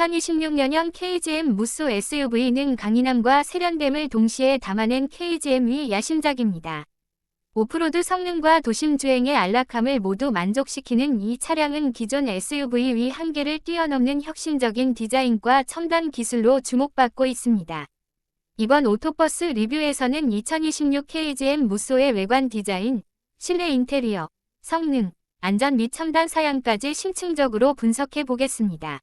2026년형 KGM 무쏘 SUV는 강인함과 세련됨을 동시에 담아낸 KGM의 야심작입니다. 오프로드 성능과 도심 주행의 안락함을 모두 만족시키는 이 차량은 기존 SUV의 한계를 뛰어넘는 혁신적인 디자인과 첨단 기술로 주목받고 있습니다. 이번 오토버스 리뷰에서는 2026 KGM 무쏘의 외관 디자인, 실내 인테리어, 성능, 안전 및 첨단 사양까지 심층적으로 분석해 보겠습니다.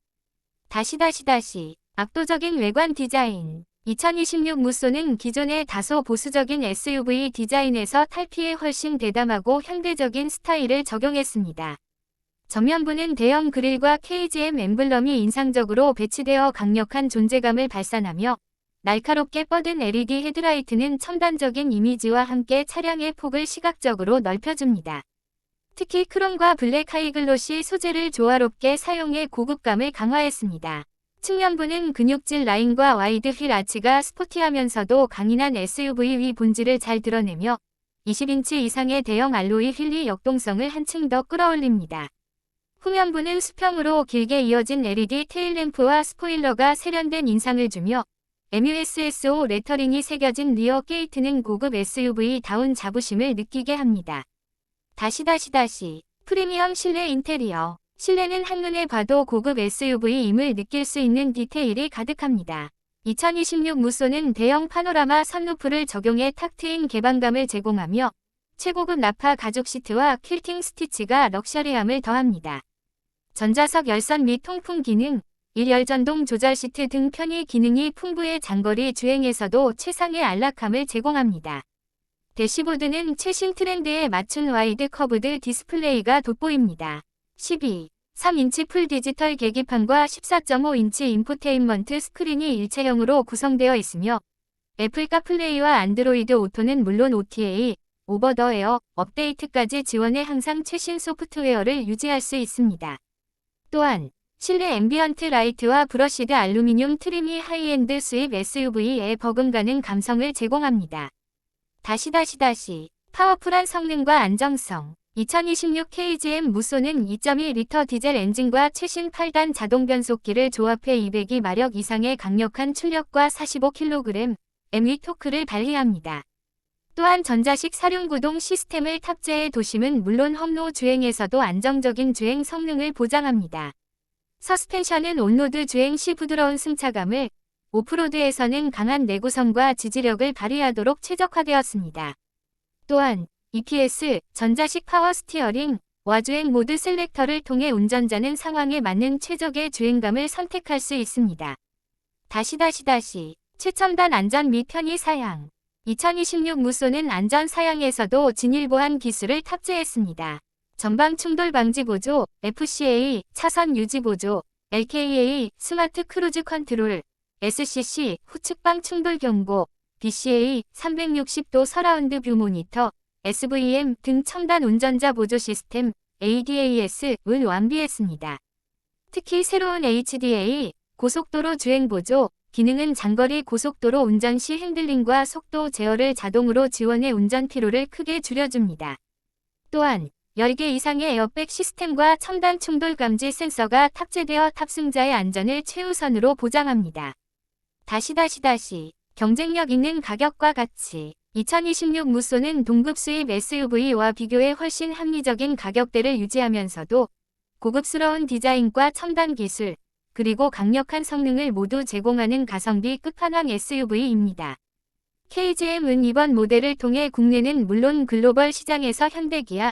다시 다시 다시 압도적인 외관 디자인 2026 무쏘는 기존의 다소 보수적인 SUV 디자인에서 탈피해 훨씬 대담하고 현대적인 스타일을 적용했습니다. 전면부는 대형 그릴과 KGM 엠블럼이 인상적으로 배치되어 강력한 존재감을 발산하며 날카롭게 뻗은 LED 헤드라이트는 첨단적인 이미지와 함께 차량의 폭을 시각적으로 넓혀줍니다. 특히 크롬과 블랙 하이글로시 소재를 조화롭게 사용해 고급감을 강화했습니다. 측면부는 근육질 라인과 와이드 휠 아치가 스포티하면서도 강인한 SUV의 본질을 잘 드러내며 20인치 이상의 대형 알로이 휠이 역동성을 한층 더 끌어올립니다. 후면부는 수평으로 길게 이어진 LED 테일램프와 스포일러가 세련된 인상을 주며 MUSSO 레터링이 새겨진 리어 게이트는 고급 SUV다운 자부심을 느끼게 합니다. 다시 다시 다시 프리미엄 실내 인테리어 실내는 한눈에 봐도 고급 SUV임을 느낄 수 있는 디테일이 가득합니다. 2026 무쏘는 대형 파노라마 선루프를 적용해 탁 트인 개방감을 제공하며 최고급 나파 가죽 시트와 퀼팅 스티치가 럭셔리함을 더합니다. 전자석 열선 및 통풍 기능, 1열전동 조절 시트 등 편의 기능이 풍부해 장거리 주행에서도 최상의 안락함을 제공합니다. 대시보드는 최신 트렌드에 맞춘 와이드 커브드 디스플레이가 돋보입니다. 12. 3인치 풀 디지털 계기판과 14.5인치 인포테인먼트 스크린이 일체형으로 구성되어 있으며 애플 카플레이와 안드로이드 오토는 물론 OTA, 오버 더 에어, 업데이트까지 지원해 항상 최신 소프트웨어를 유지할 수 있습니다. 또한 실내 앰비언트 라이트와 브러시드 알루미늄 트림이 하이엔드 수입 SUV에 버금가는 감성을 제공합니다. 다시 다시 다시 파워풀한 성능과 안정성 2026 KGM 무쏘는 2.2리터 디젤 엔진과 최신 8단 자동 변속기를 조합해 202 마력 이상의 강력한 출력과 45kg MV 토크를 발휘합니다. 또한 전자식 사륜구동 시스템을 탑재해 도심은 물론 험로 주행에서도 안정적인 주행 성능을 보장합니다. 서스펜션은 온로드 주행 시 부드러운 승차감을, 오프로드에서는 강한 내구성과 지지력을 발휘하도록 최적화되었습니다. 또한 EPS, 전자식 파워 스티어링, 와주행 모드 셀렉터를 통해 운전자는 상황에 맞는 최적의 주행감을 선택할 수 있습니다. 다시 다시 다시 최첨단 안전 및 편의 사양 2026 무쏘는 안전 사양에서도 진일 보안 기술을 탑재했습니다. 전방 충돌 방지 보조, FCA, 차선 유지 보조, LKA, 스마트 크루즈 컨트롤, SCC, 후측방 충돌 경보, BCA, 360도 서라운드 뷰 모니터, SVM 등 첨단 운전자 보조 시스템 ADAS을 완비했습니다. 특히 새로운 HDA 고속도로 주행 보조 기능은 장거리 고속도로 운전 시 핸들링과 속도 제어를 자동으로 지원해 운전 피로를 크게 줄여줍니다. 또한 10개 이상의 에어백 시스템과 첨단 충돌 감지 센서가 탑재되어 탑승자의 안전을 최우선으로 보장합니다. 다시 다시 다시 경쟁력 있는 가격과 가치 2026 무쏘는 동급 수입 SUV와 비교해 훨씬 합리적인 가격대를 유지하면서도 고급스러운 디자인과 첨단 기술, 그리고 강력한 성능을 모두 제공하는 가성비 끝판왕 SUV입니다. KGM은 이번 모델을 통해 국내는 물론 글로벌 시장에서 현대기아,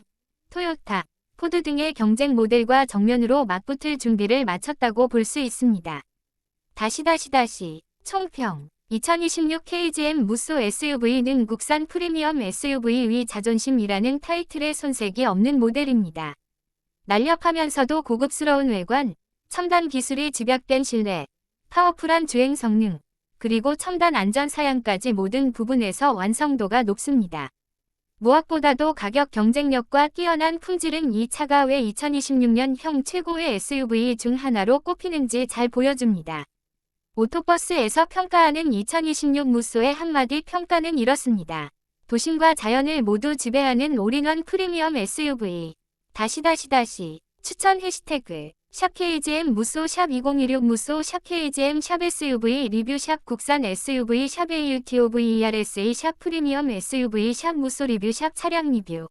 토요타, 포드 등의 경쟁 모델과 정면으로 맞붙을 준비를 마쳤다고 볼 수 있습니다. 다시 다시 다시 총평 2026 KGM 무쏘 SUV는 국산 프리미엄 SUV의 자존심이라는 타이틀의 손색이 없는 모델입니다. 날렵하면서도 고급스러운 외관, 첨단 기술이 집약된 실내, 파워풀한 주행 성능, 그리고 첨단 안전 사양까지 모든 부분에서 완성도가 높습니다. 무엇보다도 가격 경쟁력과 뛰어난 품질은 이 차가 왜 2026년형 최고의 SUV 중 하나로 꼽히는지 잘 보여줍니다. 오토버스에서 평가하는 2026 무쏘의 한마디 평가는 이렇습니다. 도심과 자연을 모두 지배하는 올인원 프리미엄 SUV. 다시 다시 다시 추천 해시태그 샵 KGM 무쏘 샵 2016 무쏘 샵 KGM 샵 SUV 리뷰 샵 국산 SUV 샵 AUTOVERSA 샵 프리미엄 SUV 샵 무쏘 리뷰 샵 차량 리뷰